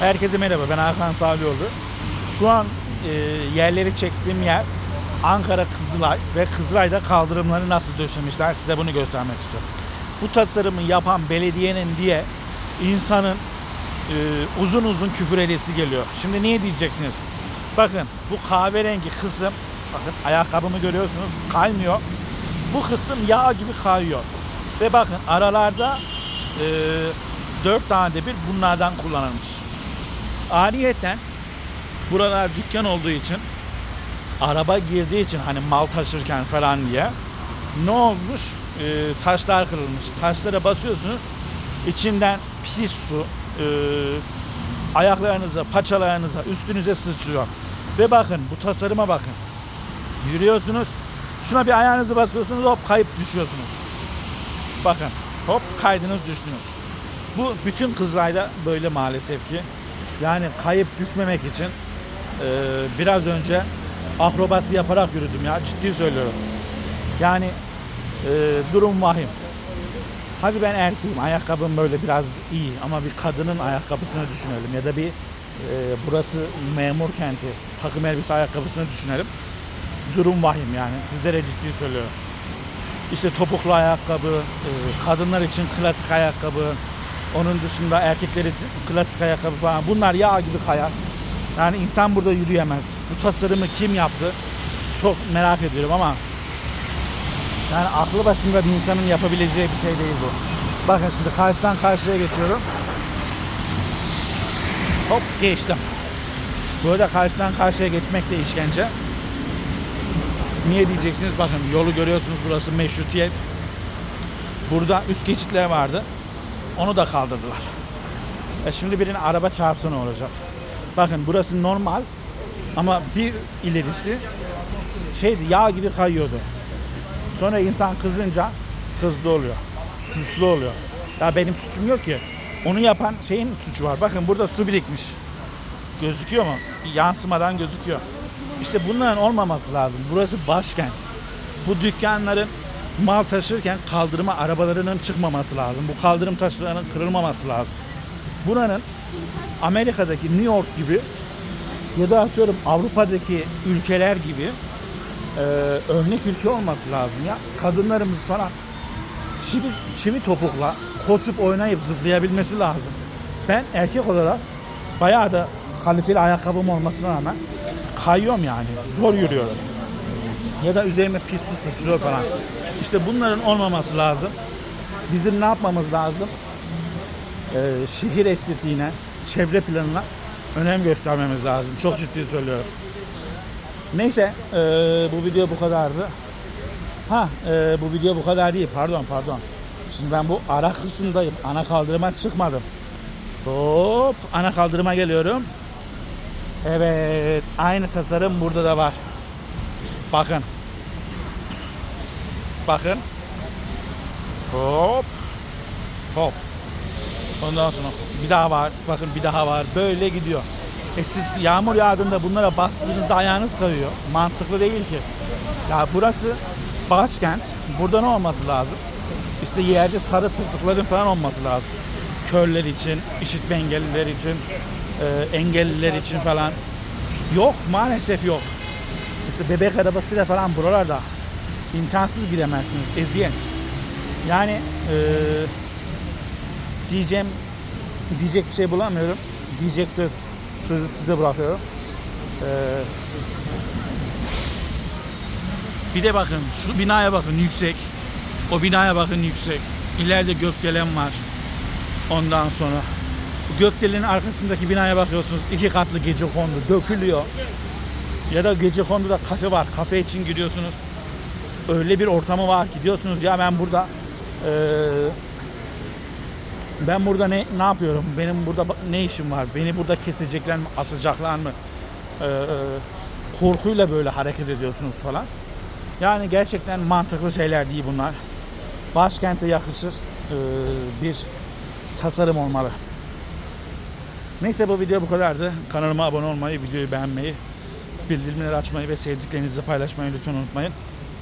Herkese merhaba ben Hakan Salioğlu. Şu an e, yerleri çektiğim yer Ankara Kızılay ve Kızılay'da kaldırımları nasıl döşemişler size bunu göstermek istiyorum. Bu tasarımı yapan belediyenin diye insanın e, uzun uzun küfür edesi geliyor. Şimdi niye diyeceksiniz? Bakın bu kahverengi kısım bakın ayakkabımı görüyorsunuz kaymıyor. Bu kısım yağ gibi kayıyor. Ve bakın aralarda e, 4 tane de bir bunlardan kullanılmış. Ariyetten buralar dükkan olduğu için araba girdiği için hani mal taşırken falan diye ne olmuş? E, taşlar kırılmış. Taşlara basıyorsunuz. içinden pis su e, ayaklarınıza, paçalarınıza, üstünüze sıçrıyor. Ve bakın bu tasarıma bakın. Yürüyorsunuz. Şuna bir ayağınızı basıyorsunuz hop kayıp düşüyorsunuz. Bakın hop kaydınız düştünüz. Bu bütün Kızılay'da böyle maalesef ki. Yani kayıp düşmemek için e, biraz önce akrobasi yaparak yürüdüm ya ciddi söylüyorum. Yani e, durum vahim. Hadi ben erkeğim ayakkabım böyle biraz iyi ama bir kadının ayakkabısını düşünelim ya da bir e, burası memur kenti takım elbise ayakkabısını düşünelim. Durum vahim yani sizlere ciddi söylüyorum. İşte topuklu ayakkabı, e, kadınlar için klasik ayakkabı, onun dışında erkekler için klasik ayakkabı falan. Bunlar yağ gibi kayar. Yani insan burada yürüyemez. Bu tasarımı kim yaptı? Çok merak ediyorum ama yani aklı başında bir insanın yapabileceği bir şey değil bu. Bakın şimdi karşıdan karşıya geçiyorum. Hop geçtim. Burada karşıdan karşıya geçmek de işkence. Niye diyeceksiniz? Bakın yolu görüyorsunuz burası meşrutiyet. Burada üst geçitler vardı. Onu da kaldırdılar. E şimdi birine araba çarpsa ne olacak? Bakın burası normal ama bir ilerisi şeydi yağ gibi kayıyordu. Sonra insan kızınca hızlı oluyor. Suçlu oluyor. Ya benim suçum yok ki. Onu yapan şeyin suçu var. Bakın burada su birikmiş. Gözüküyor mu? Yansımadan gözüküyor. İşte bunların olmaması lazım. Burası başkent. Bu dükkanların mal taşırken kaldırıma arabalarının çıkmaması lazım. Bu kaldırım taşlarının kırılmaması lazım. Buranın Amerika'daki New York gibi ya da atıyorum Avrupa'daki ülkeler gibi e, örnek ülke olması lazım ya. Kadınlarımız falan çivi, çivi topukla koşup oynayıp zıplayabilmesi lazım. Ben erkek olarak bayağı da kaliteli ayakkabım olmasına rağmen kayıyorum yani. Zor yürüyorum. Ya da üzerime pis su sıçrıyor falan. İşte bunların olmaması lazım. Bizim ne yapmamız lazım? Ee, şehir estetiğine, çevre planına önem göstermemiz lazım. Çok ciddi söylüyorum. Neyse ee, bu video bu kadardı. Ha ee, bu video bu kadar değil. Pardon pardon. Şimdi ben bu ara kısımdayım. Ana kaldırıma çıkmadım. Hop ana kaldırıma geliyorum. Evet aynı tasarım burada da var. Bakın. Bakın. Hop. Hop. Ondan sonra bir daha var. Bakın bir daha var. Böyle gidiyor. E siz yağmur yağdığında bunlara bastığınızda ayağınız kayıyor. Mantıklı değil ki. Ya burası başkent. Burada ne olması lazım? İşte yerde sarı tırtıkların falan olması lazım. Körler için, işitme engelliler için, e, engelliler için falan. Yok maalesef yok. İşte bebek arabasıyla falan buralarda imkansız gidemezsiniz. Eziyet. Yani e, diyeceğim diyecek bir şey bulamıyorum. Diyecek söz sözü size bırakıyorum. E, bir de bakın şu binaya bakın yüksek. O binaya bakın yüksek. İleride gökdelen var. Ondan sonra gökdelenin arkasındaki binaya bakıyorsunuz. iki katlı gece kondu dökülüyor. Ya da gece konuda kafe var. Kafe için giriyorsunuz. Öyle bir ortamı var ki diyorsunuz ya ben burada eee, ben burada ne ne yapıyorum? Benim burada ne işim var? Beni burada kesecekler mi? Asacaklar mı? Eee, korkuyla böyle hareket ediyorsunuz falan. Yani gerçekten mantıklı şeyler değil bunlar. Başkente yakışır eee, bir tasarım olmalı. Neyse bu video bu kadardı. Kanalıma abone olmayı, videoyu beğenmeyi, bildirimleri açmayı ve sevdiklerinizle paylaşmayı lütfen unutmayın.